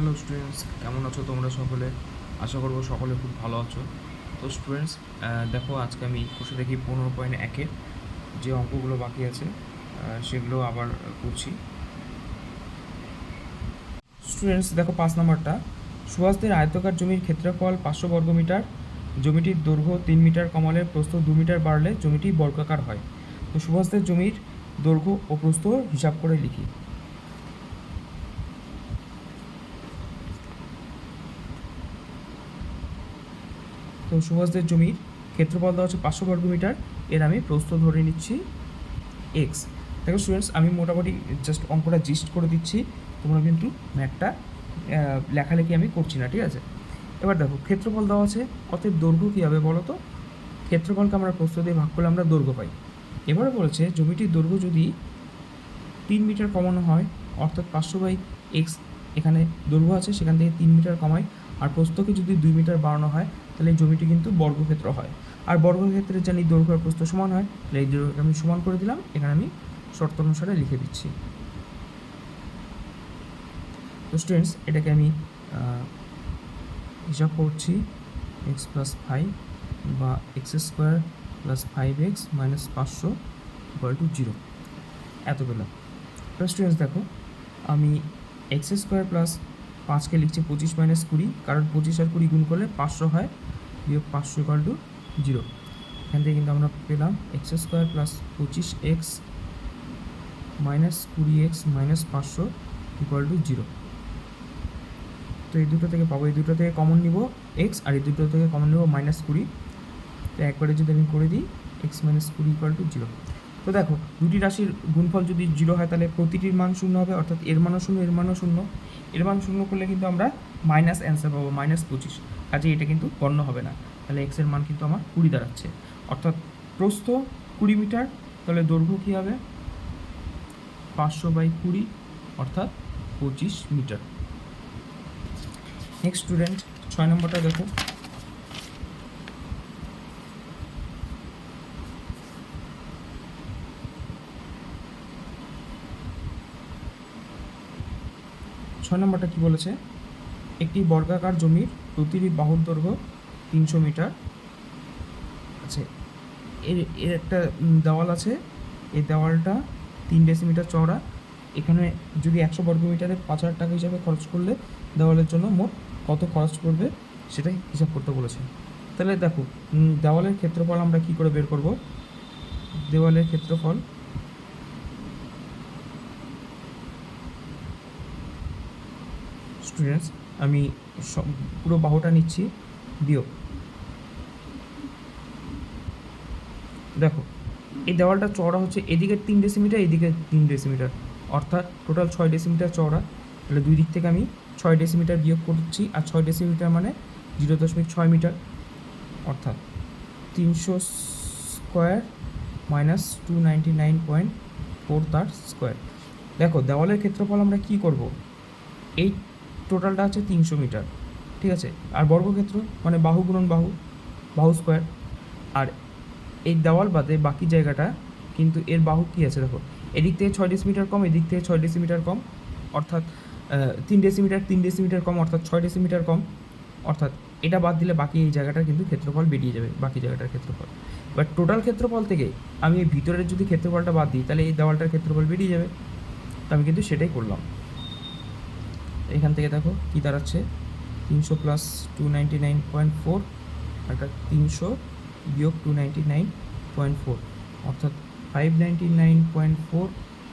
Hello students কেমন আছো তোমরা সকলে? আশা করব সকলে খুব ভালো আছো। তো স্টুডেন্টস দেখো, আজকে আমি বসে দেখি পনেরো পয়েন্ট একের যে অঙ্কগুলো বাকি আছে সেগুলো আবার করছি। স্টুডেন্টস দেখো পাঁচ নম্বরটা। সুভাষদের আয়তকার জমির ক্ষেত্রফল পাঁচশো বর্গমিটার জমিটির দৈর্ঘ্য তিন মিটার কমালে প্রস্থ দু মিটার বাড়লে জমিটি বর্গাকার হয়। তো সুভাষদের জমির দৈর্ঘ্য ও প্রস্থ হিসাব করে লিখি। তো সুভাষদের জমির ক্ষেত্রফল দেওয়া হচ্ছে পাঁচশো বর্গমিটার এর আমি প্রস্থ ধরে নিচ্ছি। এক্স দেখো স্টুডেন্টস আমি মোটামুটি জাস্ট অঙ্কটা জিস্ট করে দিচ্ছি। তোমরা কিন্তু ম্যাথটা আহ, লেখালেখি আমি করছি না ঠিক আছে? এবার দেখো ক্ষেত্রফল দেওয়া আছে অতএব দৈর্ঘ্য কী হবে বলো তো? ক্ষেত্রফলকে আমরা প্রস্থ দিয়ে ভাগ করলে আমরা দৈর্ঘ্য পাই। এবারে বলেছে জমিটির দৈর্ঘ্য যদি তিন মিটার কমানো হয় অর্থাৎ পাঁচশো বাই এক্স এখানে দৈর্ঘ্য আছে সেখান থেকে তিন মিটার কমায়। আর প্রস্থকে যদি দুই মিটার বাড়ানো হয় তাহলে জমিটি কিন্তু বর্গক্ষেত্র হয়। আর বর্গক্ষেত্রে জানি দৈর্ঘ্য প্রস্থ সমান হয়, তাহলে এই দৈর্ঘ্যকে আমি সমান করে দিলাম। এখানে আমি শর্ত অনুসারে লিখে দিচ্ছি। তো স্টুডেন্টস এটাকে আমি হিসাব করছি। এক্স প্লাস ফাইভ বা x square plus five x minus পাঁচশো ইকুয়াল টু জিরো এত পেলাম এবার স্টুডেন্টস দেখো, আমি এক্স স্কোয়ার প্লাস পাঁচকে লিখছি পঁচিশ মাইনাস কুড়ি। কারণ পঁচিশ আর কুড়ি গুণ করলে পাঁচশো হয়। বিয়োগ পাঁচশো ইকুয়াল টু জিরো। এখান থেকে কিন্তু আমরা পেলাম এক্স স্কোয়ার প্লাস পঁচিশ এক্স মাইনাস কুড়ি এক্স মাইনাস পাঁচশো ইকুয়াল টু জিরো। তো এই দুটো থেকে পাবো, এই দুটো থেকে কমন নিব এক্স আর এই দুটো থেকে কমন নেব মাইনাস কুড়ি। তো একবারে যদি আমি করে দিই, এক্স মাইনাস কুড়ি ইকুয়াল টু জিরো। তো দেখো, দুটি রাশির গুণফল যদি জিরো হয়, তাহলে প্রতিটির মান শূন্য হবে, অর্থাৎ এর মানও শূন্য, এর মানও শূন্য। এর মান শূন্য করলে কিন্তু আমরা মাইনাস অ্যান্সার পাবো, মাইনাস পঁচিশ। কাজে এটা কিন্তু গণ্য হবে না। তাহলে এক্সের মান কিন্তু আমার কুড়ি দাঁড়াচ্ছে। অর্থাৎ প্রস্থ কুড়ি মিটার, তাহলে দৈর্ঘ্য কী হবে? পাঁচশো বাই কুড়ি, অর্থাৎ পঁচিশ মিটার। নেক্সট স্টুডেন্ট ছয় নম্বরটা দেখো। ছয় নম্বরটা কি বলেছে? একটি বর্গাকার জমির প্রতিটি বাহুর দৈর্ঘ্য তিনশো মিটার। আছে এর এর একটা দেওয়াল আছে, এই দেওয়ালটা তিন ডেসিমিটার চওড়া। এখানে যদি একশো বর্গ মিটারে পাঁচ হাজার টাকা হিসাবে খরচ করলে দেওয়ালের জন্য মোট কত খরচ পড়বে সেটাই হিসাব করতে বলেছে। তাহলে দেখো দেওয়ালের ক্ষেত্রফল আমরা কি করে বের করব? দেওয়ালের ক্ষেত্রফল স্টুডেন্টস আমি পুরো বাহুটা নিচ্ছি বিয়োগ দেখো, এই দেওয়ালটা চওড়া হচ্ছে, এদিকে তিন ডেসিমিটার এদিকে তিন ডেসিমিটার অর্থাৎ টোটাল ছয় ডেসিমিটার চওড়া। তাহলে দুই দিক থেকে আমি ছয় ডেসিমিটার বিয়োগ করছি, আর ছয় ডেসিমিটার মানে জিরো দশমিক ছয় মিটার অর্থাৎ তিনশো square minus two ninety nine point four তার স্কোয়ার দেখো, দেওয়ালের ক্ষেত্রফল আমরা কী করব? এই টোটালটা আছে তিনশো মিটার, ঠিক আছে? আর বর্গক্ষেত্র মানে বাহু গুণন বাহু বাহু স্কোয়ার। আর এই দেওয়াল বাদে বাকি জায়গাটা কিন্তু এর বাহু কী আছে দেখো? এদিক থেকে ছয় ডেসিমিটার কম, এদিক থেকে ছয় ডেসিমিটার কম, অর্থাৎ তিন ডেসিমিটার তিন ডেসিমিটার কম, অর্থাৎ ছয় ডেসিমিটার কম। অর্থাৎ এটা বাদ দিলে বাকি এই জায়গাটার কিন্তু ক্ষেত্রফল বেরিয়ে যাবে, বাকি জায়গাটার ক্ষেত্রফল। এবার টোটাল ক্ষেত্রফল থেকে আমি ভিতরের যদি ক্ষেত্রফলটা বাদ দিই, তাহলে এই দেওয়ালটার ক্ষেত্রফল বেরিয়ে যাবে। তো আমি কিন্তু সেটাই করলাম। এখান থেকে দেখো কী দাঁড়াচ্ছে? তিনশো plus two ninety nine point four একটা তিনশো বিয়োগ two ninety nine point four অর্থাৎ five ninety nine point four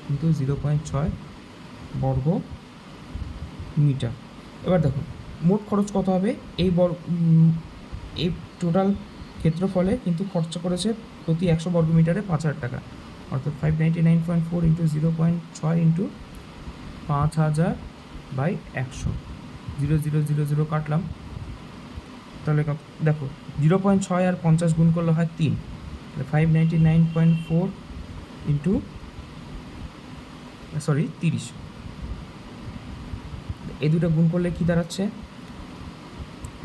into zero point ছয় বর্গ মিটার। এবার দেখো, মোট খরচ কত হবে? এই বর্গ এই টোটাল ক্ষেত্রফলে কিন্তু খরচা করেছে প্রতি একশো বর্গ মিটারে পাঁচ হাজার টাকা। অর্থাৎ five ninety nine point four into zero point ছয় ইন্টু পাঁচ হাজার বাই একশো। জিরো জিরো জিরো জিরো কাটলাম। তাহলে দেখো, জিরো পয়েন্ট ছয় আর পঞ্চাশ গুণ করলে হয় তিন। Five ninety nine point four into sorry তিরিশ। এই দুটো গুণ করলে কী দাঁড়াচ্ছে?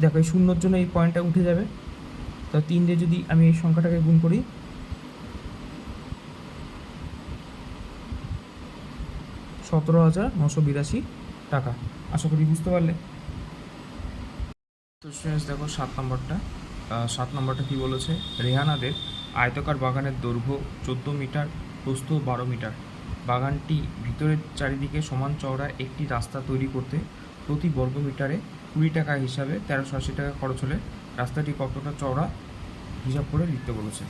দেখো, এই শূন্যর জন্য এই পয়েন্টটা উঠে যাবে। তো তিন দিয়ে যদি আমি এই সংখ্যাটাকে গুণ করি, সতেরো হাজার নশো বিরাশি টাকা। আশা করি বুঝতে পারলে। তো স্টুডেন্টস দেখো সাত নম্বরটা। সাত নম্বরটা কি বলেছে? রেহানাদের আয়তকার বাগানের দৈর্ঘ্য চোদ্দ মিটার, প্রস্থ বারো মিটার। বাগানটি ভিতরের চারিদিকে সমান চওড়া একটি রাস্তা তৈরি করতে প্রতি বর্গ মিটারে কুড়ি টাকা হিসাবে তেরোশো আশি টাকা খরচ হলে রাস্তাটি কতটা চওড়া হিসাব করে লিখতে বলেছে।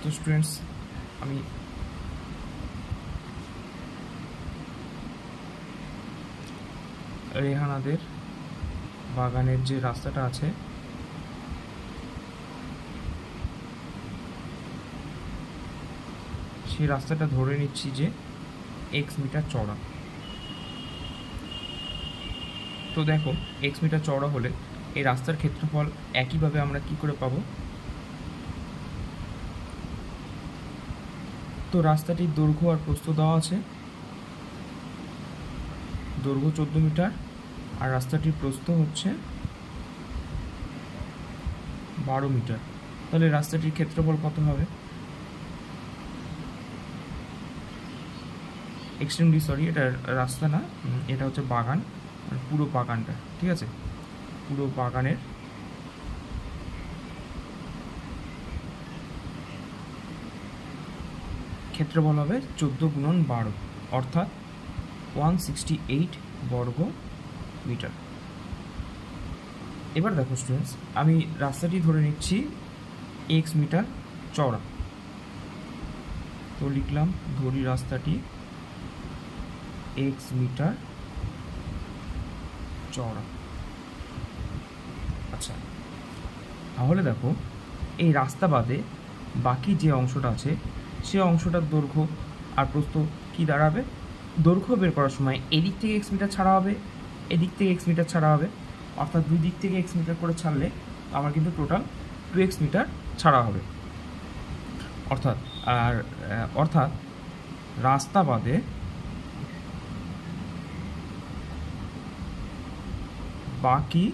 তো স্টুডেন্টস আমি রেহানাদের বাগানের যে রাস্তাটা আছে, সেই রাস্তাটা ধরে নিচ্ছি যে এক্স মিটার চওড়া। তো দেখো এক্স মিটার চওড়া হলে এই রাস্তার ক্ষেত্রফল একইভাবে আমরা কি করে পাবো? তো রাস্তাটির দৈর্ঘ্য আর প্রস্থ দেওয়া আছে। দৈর্ঘ্য চোদ্দ মিটার আর রাস্তাটির প্রস্থ হচ্ছে বারো মিটার। তাহলে রাস্তাটির ক্ষেত্রফল কত হবে? এক্সট্রিমলি সরি এটা রাস্তা না এটা হচ্ছে বাগান পুরো বাগানটা, ঠিক আছে? পুরো বাগানের ক্ষেত্রফল হবে চোদ্দ গুণন বারো, অর্থাৎ ওয়ান সিক্সটি এইট বর্গ মিটার এবার দেখো স্টুডেন্টস আমি রাস্তাটি ধরে নিচ্ছি এক্স মিটার চওড়া। তো লিখলাম, ধরি রাস্তাটি এক্স মিটার চওড়া। আচ্ছা তাহলে দেখো, এই রাস্তা বাদে বাকি যে অংশটা আছে, সে অংশটার দৈর্ঘ্য আর প্রস্থ কি দাঁড়াবে? দৈর্ঘ্য বের করার সময় এদিক থেকে এক্স মিটার ছাড়া হবে এদিক থেকে এক্স মিটার ছাড়া হবে। অর্থাৎ দুই দিক থেকে এক্স মিটার করে ছাড়লে আমার কিন্তু টোটাল টু এক্স মিটার ছাড়া হবে। অর্থাৎ, আর অর্থাৎ রাস্তা বাদে বাকি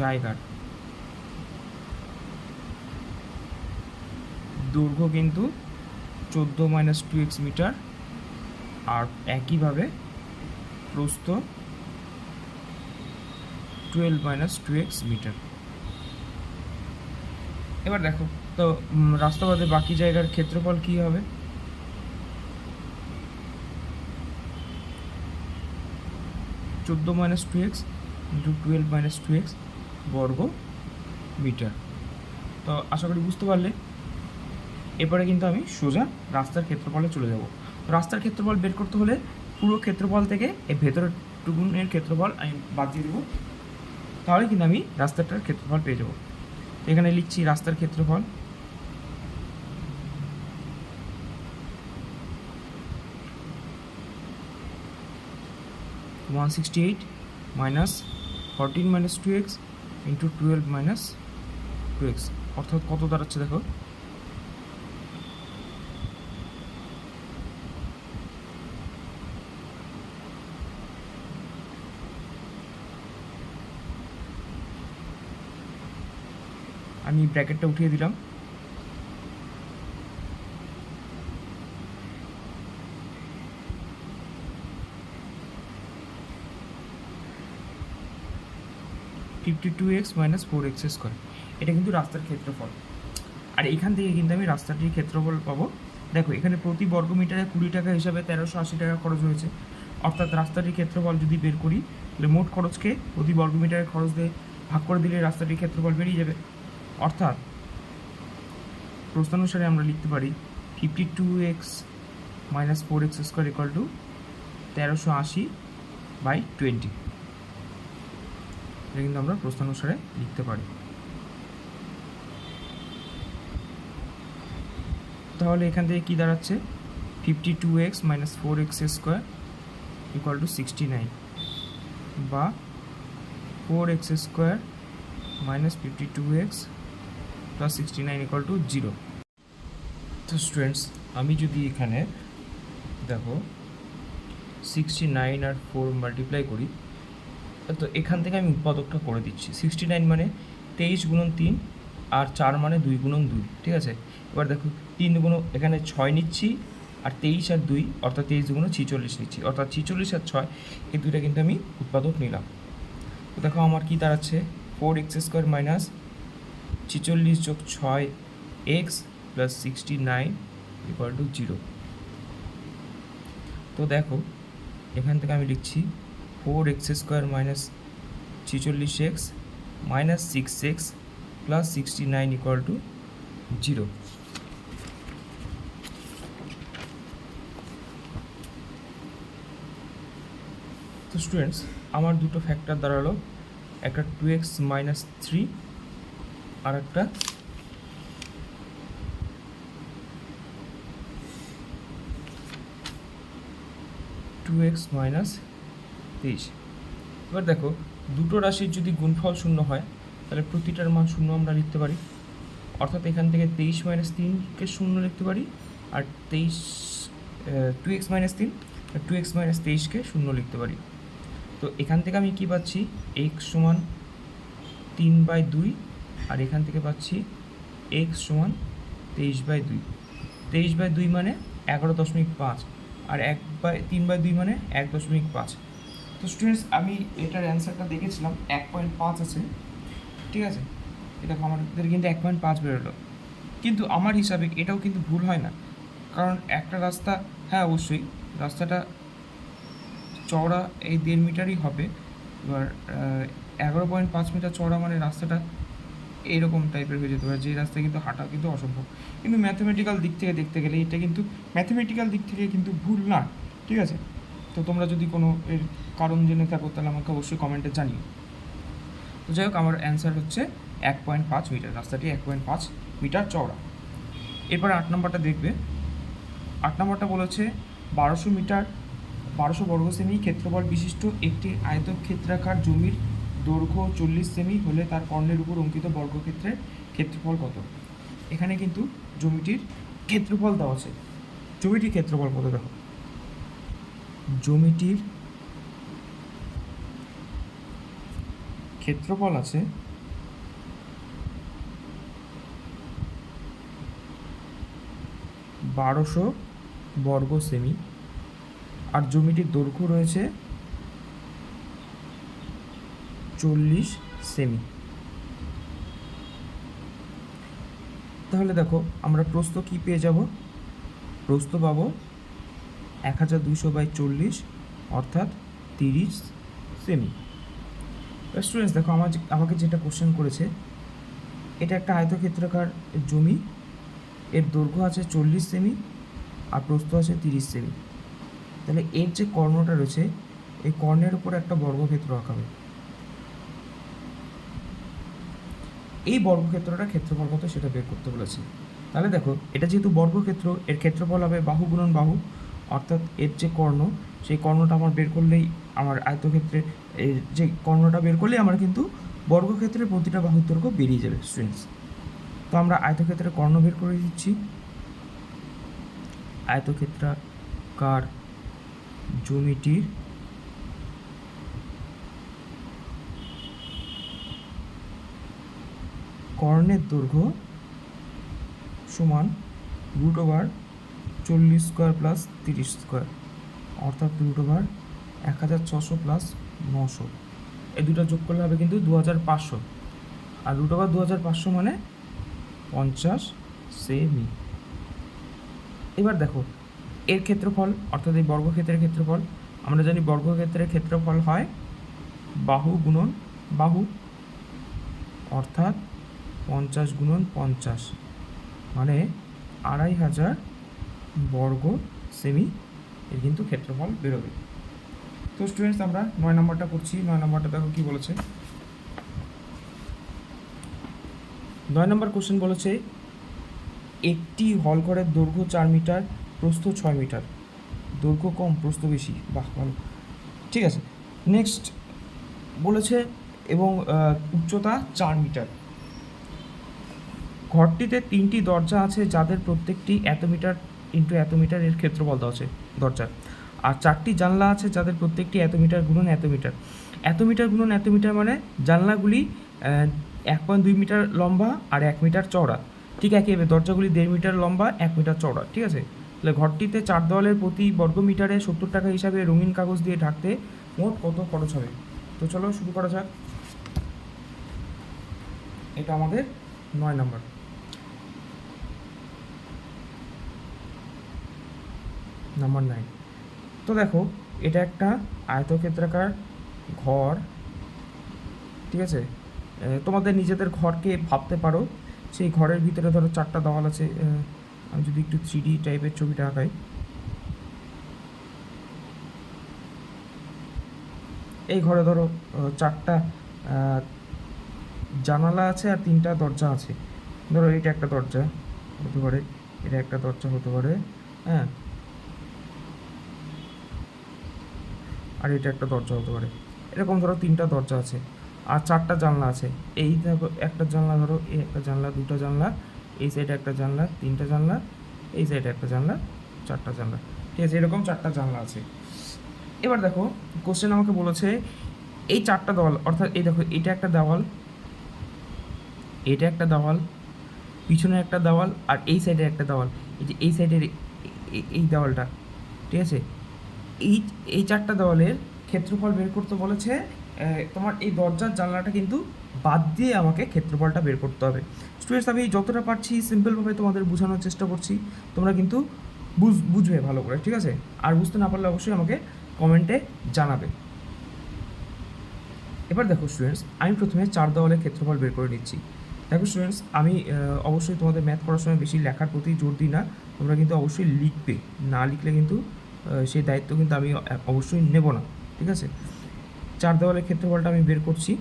জায়গার দৈর্ঘ্য কিন্তু চোদ্দ মাইনাস টু এক্স মিটার আর একইভাবে প্রস্থ twelve minus two x metre এবার দেখো তো উম, রাস্তা বাদে বাকি জায়গার ক্ষেত্রফল কী হবে? চোদ্দ minus two x into twelve minus two x বর্গ মিটার তো আশা করি বুঝতে পারলে। এরপরে কিন্তু আমি সোজা রাস্তার ক্ষেত্রফলে চলে যাব। রাস্তার ক্ষেত্রফল বের করতে হলে পুরো ক্ষেত্রফল থেকে এই ভেতরের টুকুনের ক্ষেত্রফল আমি বাদ দিয়ে দেবো। তাহলে কিন্তু আমি রাস্তাটার ক্ষেত্রফল পেয়ে যাব। এখানে লিখছি রাস্তার ক্ষেত্রফল। One sixty eight minus fourteen minus two x into twelve minus two x অর্থাৎ কত দাঁড়াচ্ছে দেখো? আমি ব্র্যাকেটটা উঠিয়ে দিলাম। Fifty two x minus four x square এটা কিন্তু রাস্তার ক্ষেত্রফল। আর এখান থেকে কিন্তু আমি রাস্তাটির ক্ষেত্রফল পাবো। দেখো, এখানে প্রতি বর্গ মিটারে কুড়ি টাকা হিসাবে তেরোশো আশি টাকা খরচ হয়েছে। অর্থাৎ রাস্তাটির ক্ষেত্রফল যদি বের করি, তাহলে মোট খরচকে প্রতি বর্গ মিটারের খরচ দিয়ে ভাগ করে দিলে রাস্তাটির ক্ষেত্রফল বেরিয়ে যাবে। অর্থাৎ প্রস্তানুসারে আমরা লিখতে পারি fifty two x minus four x square equal to তেরোশো আশি বাই টোয়েন্টি এটা কিন্তু আমরা প্রস্তানুসারে লিখতে পারি। তাহলে এখান থেকে কী দাঁড়াচ্ছে? Fifty two x minus four x square equal to sixty nine বা four x square minus fifty two x plus sixty nine equal to zero তো স্টুডেন্টস আমি যদি এখানে দেখো সিক্সটি নাইন আর ফোর মাল্টিপ্লাই করি, তো এখান থেকে আমি উৎপাদকটা করে দিচ্ছি। সিক্সটি নাইন মানে তেইশ গুণন তিন আর চার মানে দুই গুণন দুই, ঠিক আছে? এবার দেখো, তিন গুণ এখানে ছয় নিচ্ছি আর তেইশ আর দুই, অর্থাৎ তেইশ দুগুণ ছিচল্লিশ নিচ্ছি, অর্থাৎ ছিচল্লিশ আর ছয়, এই দুইটা কিন্তু আমি উৎপাদক নিলাম। দেখো, আমার কি দাঁড়াচ্ছে? ফোর এক্স স্কোয়ার মাইনাস ছিচল্লিশ যোগ ছয় x plus sixty nine equal to zero তো দেখো, এখান থেকে আমি লিখছি ফোর এক্স স্কোয়ার মাইনাস ছিচল্লিশ x minus six x plus sixty nine equal to zero তো স্টুডেন্টস আমার দুটো ফ্যাক্টর দাঁড়াল, একটা টু এক্স মাইনাস থ্রি আর একটা টু এক্স মাইনাস তেইশ এবার দেখো, দুটো রাশির যদি গুণফল শূন্য হয়, তাহলে প্রতিটার মান শূন্য আমরা লিখতে পারি। অর্থাৎ এখান থেকে তেইশ মাইনাস তিনকে শূন্য লিখতে পারি, আর তেইশ টু এক্স মাইনাস তিন, আর টু এক্স মাইনাস তেইশকে শূন্য লিখতে পারি। তো এখান থেকে আমি কি পাচ্ছি? এক্স সমান তিন বাই দুই আর এখান থেকে পাচ্ছি এক্স সমান তেইশ বাই দুই। তেইশ বাই দুই মানে এগারো দশমিক পাঁচ আর এক বাই, তিন বাই দুই মানে এক দশমিক পাঁচ। তো স্টুডেন্টস আমি এটার অ্যান্সারটা দেখেছিলাম, এক পয়েন্ট পাঁচ আছে। ঠিক আছে? এটা আমাদের কিন্তু এক পয়েন্ট পাঁচ বেরোলো। কিন্তু আমার হিসাবে এটাও কিন্তু ভুল হয় না। কারণ একটা রাস্তা হ্যাঁ অবশ্যই, রাস্তাটা চওড়া এই দেড় মিটারই হবে। এবার এগারো পয়েন্ট পাঁচ মিটার চওড়া মানে রাস্তাটা এইরকম টাইপের হয়ে যেতে পারে, যে রাস্তায় কিন্তু হাঁটা কিন্তু অসম্ভব। কিন্তু ম্যাথমেটিক্যাল দিক থেকে দেখতে গেলে এটা কিন্তু ম্যাথমেটিক্যাল দিক থেকে কিন্তু ভুল না, ঠিক আছে? তো তোমরা যদি কোনো এর কারণ জেনে থাকো, তাহলে আমাকে অবশ্যই কমেন্টে জানিও। তো যাই হোক, আমার অ্যান্সার হচ্ছে এক পয়েন্ট পাঁচ মিটার রাস্তাটি এক পয়েন্ট পাঁচ মিটার চওড়া। এরপর আট নম্বরটা দেখবে। আট নম্বরটা বলেছে বারোশো মিটার বারোশো বর্গ সেমি ক্ষেত্রফল বিশিষ্ট একটি আয়তক্ষেত্রাকার জমির দৈর্ঘ্য চল্লিশ সেমি হলে তার কর্ণের উপর অঙ্কিত বর্গক্ষেত্রের ক্ষেত্রফল কত? এখানে কিন্তু জমিটির ক্ষেত্রফল দেওয়া আছে। জমিটির ক্ষেত্রফল কত দেখো? জমিটির ক্ষেত্রফল আছে বারোশো বর্গ সেমি। আর জমিটির দৈর্ঘ্য রয়েছে চল্লিশ সেমি তাহলে দেখো, আমরা প্রস্থ কি পেয়ে যাব? প্রস্থ পাবো এক হাজার দুশো বাই চল্লিশ অর্থাৎ তিরিশ সেমি স্টুডেন্টস দেখো, আমার আমাকে যেটা কোশ্চেন করেছে, এটা একটা আয়তক্ষেত্রাকার জমি, এর দৈর্ঘ্য আছে চল্লিশ সেমি আর প্রস্থ আছে তিরিশ সেমি তাহলে এর যে কর্ণটা রয়েছে, এই কর্ণের উপর একটা বর্গক্ষেত্র আঁকাবে। এই বর্গক্ষেত্রটা ক্ষেত্রফল কত সেটা বের করতে বলেছে। তাহলে দেখো, এটা যেহেতু বর্গক্ষেত্র, এর ক্ষেত্রফল হবে বাহু গুণন বাহু, অর্থাৎ এর যে কর্ণ, সেই কর্ণটা আমার বের করলেই আমার আয়তক্ষেত্রে, এর যে কর্ণটা বের করলেই আমার কিন্তু বর্গক্ষেত্রের প্রতিটা বাহুর দৈর্ঘ্য বেরিয়ে যাবে স্টুডেন্টস তো আমরা আয়তক্ষেত্রের কর্ণ বের করে দিচ্ছি। আয়তক্ষেত্রাকার জমিটির কর্ণের দৈর্ঘ্য সমান রুট ওভার চল্লিশ স্কোয়ার প্লাস তিরিশ স্কোয়ার অর্থাৎ রুট ওভার এক হাজার ছশো প্লাস নশো। এই দুটো যোগ করলে হবে কিন্তু দু হাজার পাঁচশো। আর রুট ওভার দু হাজার পাঁচশো মানে পঞ্চাশ সেমি এবার দেখো, এর ক্ষেত্রফল, অর্থাৎ এই বর্গক্ষেত্রের ক্ষেত্রফল, আমরা জানি বর্গক্ষেত্রের ক্ষেত্রফল হয় বাহু গুণন বাহু, অর্থাৎ পঞ্চাশ গুণন পঞ্চাশ। মানে আড়াই হাজার বর্গ সেমি এর কিন্তু ক্ষেত্রফল বেরোবে। তো স্টুডেন্টস আমরা নয় নম্বরটা করছি নয় নম্বরটা দেখো কি বলেছে? নয় নম্বর কোশ্চেন বলেছে, একটি হল ঘরের দৈর্ঘ্য চার মিটার, প্রস্থ ছয় মিটার। দৈর্ঘ্য কম, প্রস্থ বেশি। বাহ, ভালো। ঠিক আছে। নেক্সট বলেছে, এবং উচ্চতা চার মিটার। ঘরটিতে তিনটি দরজা আছে, যাদের প্রত্যেকটি এত মিটার ইন্টু এত মিটার এর ক্ষেত্রফল দেওয়া আছে দরজার। আর চারটি জানলা আছে, যাদের প্রত্যেকটি এত মিটার গুণন এত মিটার। এত মিটার গুণন এত মিটার মানে জানলাগুলি এক পয়েন্ট দুই মিটার লম্বা আর এক মিটার চওড়া। ঠিক একইভাবে দরজাগুলি দেড় মিটার লম্বা, এক মিটার চওড়া। ঠিক আছে? তাহলে ঘরটিতে চার দেওয়ালের প্রতি বর্গ মিটারে সত্তর টাকা হিসাবে রঙিন কাগজ দিয়ে ঢাকতে মোট কত খরচ হবে? তো চলো শুরু করা যাক। এটা আমাদের নয় নম্বর। নাম্বার নাইন তো দেখো, এটা একটা আয়তক্ষেত্রাকার ঘর, ঠিক আছে? তোমাদের নিজেদের ঘরকে ভাবতে পারো। সেই ঘরের ভিতরে ধরো চারটা দেওয়াল আছে। আমি যদি একটু থ্রি টাইপের ছবিটা আঁকাই। এই ঘরে ধরো চারটা জানালা আছে আর তিনটা দরজা আছে। ধরো এটা একটা দরজা হতে পারে, এটা একটা দরজা হতে পারে হ্যাঁ? আর এটা একটা দরজা হতে পারে। এরকম ধরো তিনটা দরজা আছে আর চারটা জানলা আছে। এই দেখো একটা জানলা ধরো, এই একটা জানলা দুটো জানলা, এই সাইডে একটা জানলা, তিনটা জানলা, এই সাইডে একটা জানলা, চারটা জানলা। ঠিক আছে, এরকম চারটা জানলা আছে। এবার দেখো কোশ্চেন আমাকে বলেছে, এই চারটা দেওয়াল, অর্থাৎ এই দেখো, এটা একটা দেওয়াল, এটা একটা দেওয়াল, পিছনে একটা দেওয়াল, আর এই সাইডে একটা দেওয়াল। এই যে এই সাইডের এই দেওয়ালটা, ঠিক আছে? এই এই চারটা দেওয়ালের ক্ষেত্রফল বের করতে বলেছে তোমার এই দরজার জানলাটা কিন্তু বাদ দিয়ে আমাকে ক্ষেত্রফলটা বের করতে হবে। স্টুডেন্টস আমি যতটা পারছি সিম্পলভাবে তোমাদের বোঝানোর চেষ্টা করছি। তোমরা কিন্তু বুঝ, বুঝবে ভালো করে, ঠিক আছে? আর বুঝতে না পারলে অবশ্যই আমাকে কমেন্টে জানাবে। এবার দেখো স্টুডেন্টস আমি প্রথমে চার দেওয়ালের ক্ষেত্রফল বের করে নিচ্ছি। দেখো স্টুডেন্টস আমি অবশ্যই তোমাদের ম্যাথ করার সময় বেশি লেখার প্রতি জোর দিই না, তোমরা কিন্তু অবশ্যই লিখবে। না লিখলে কিন্তু সেই দায়িত্ব কিন্তু আমি অবশ্যই নেব না, ঠিক আছে? চার দেওয়ালের ক্ষেত্রফলটা আমি বের করছি।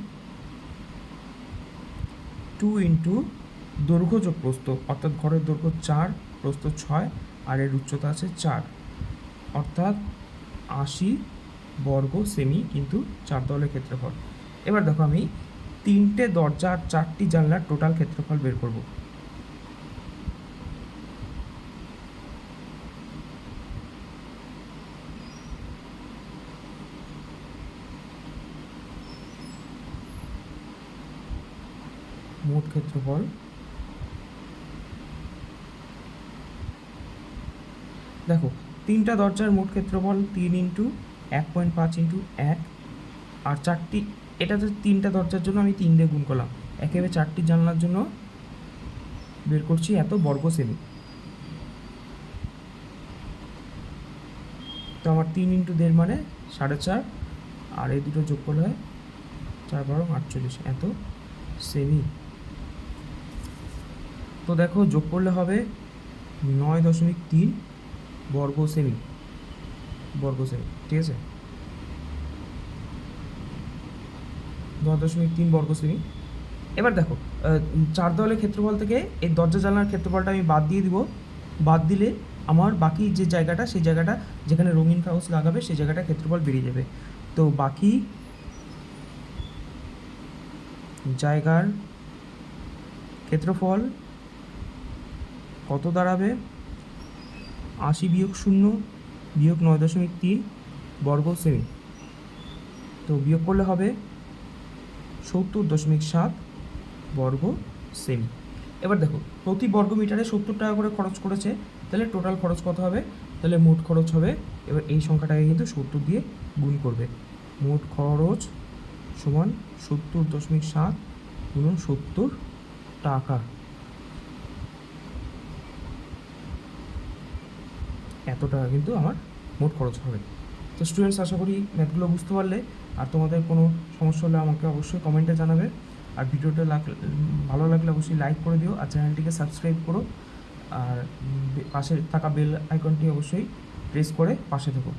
টু ইন্টু দৈর্ঘ্য যোগ প্রস্থ, অর্থাৎ ঘরের দৈর্ঘ্য চার, প্রস্থ ছয়, আর এর উচ্চতা আছে চার। অর্থাৎ আশি বর্গ সেমি কিন্তু চার দেওয়ালের ক্ষেত্রফল। এবার দেখো আমি তিনটে দরজা আর চারটি জানলার টোটাল ক্ষেত্রফল বের করব। মোট ক্ষেত্রফল? দেখো, তিনটা দরজার মোট ক্ষেত্রফল তিন ইন্টু এক পয়েন্ট পাঁচ ইন্টু এক, আর চারটি, এটা তো তিনটা দরজার জন্য আমি তিন দিয়ে গুণ করলাম, একেবারে চারটি জানলার জন্য বের করছি এত বর্গ সেমি তো আমার তিন ইন্টু দেড় মানে সাড়ে চার, আর এই দুটো যোগ করলে হয় চার বারো আটচল্লিশ, এত সেমি তো দেখো যোগ করলে হবে নয় দশমিক তিন বর্গ সেমি বর্গ সেমি, ঠিক আছে? নয় দশমিক তিন বর্গ সেমি। এবার দেখো চার দেওয়ালের ক্ষেত্রফল থেকে এই দরজা জানলার ক্ষেত্রফলটা আমি বাদ দিয়ে দিব। বাদ দিলে আমার বাকি যে জায়গাটা, সেই জায়গাটা যেখানে রঙিন কাগজ লাগাবে, সেই জায়গাটা ক্ষেত্রফল বেরিয়ে যাবে। তো বাকি জায়গার ক্ষেত্রফল কত দাঁড়াবে? আশি বিয়োগ শূন্য বিয়োগ নয় দশমিক তিন বর্গ সেমি তো বিয়োগ করলে হবে সত্তর দশমিক সাত বর্গ সেমি এবার দেখো, প্রতি বর্গ মিটারে সত্তর টাকা করে খরচ করেছে, তাহলে টোটাল খরচ কত হবে? তাহলে মোট খরচ হবে, এবার এই সংখ্যাটাকে কিন্তু সত্তর দিয়ে গুণ করবে। মোট খরচ সমান সত্তর দশমিক সাত গুণ সত্তর টাকা। এত টাকা কিন্তু আমার মোট খরচ হবে। তো স্টুডেন্টস আশা করি ম্যাথগুলো বুঝতে পারলে। আর তোমাদের কোনো সমস্যা হলে আমাকে অবশ্যই কমেন্টে জানাবে। আর ভিডিওটা লাগ- ভালো লাগলে অবশ্যই লাইক করে দিও আর চ্যানেলটিকে সাবস্ক্রাইব করো। আর পাশে থাকা বেল আইকনটি অবশ্যই প্রেস করে পাশে থেকো।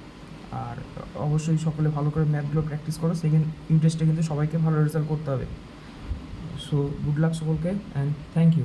আর অবশ্যই সকলে ভালো করে ম্যাথগুলো প্র্যাকটিস করো। সেকেন্ড ইউনিট টেস্টে কিন্তু সবাইকে ভালো রেজাল্ট করতে হবে। সো গুড লাক সকলকে অ্যান্ড থ্যাংক ইউ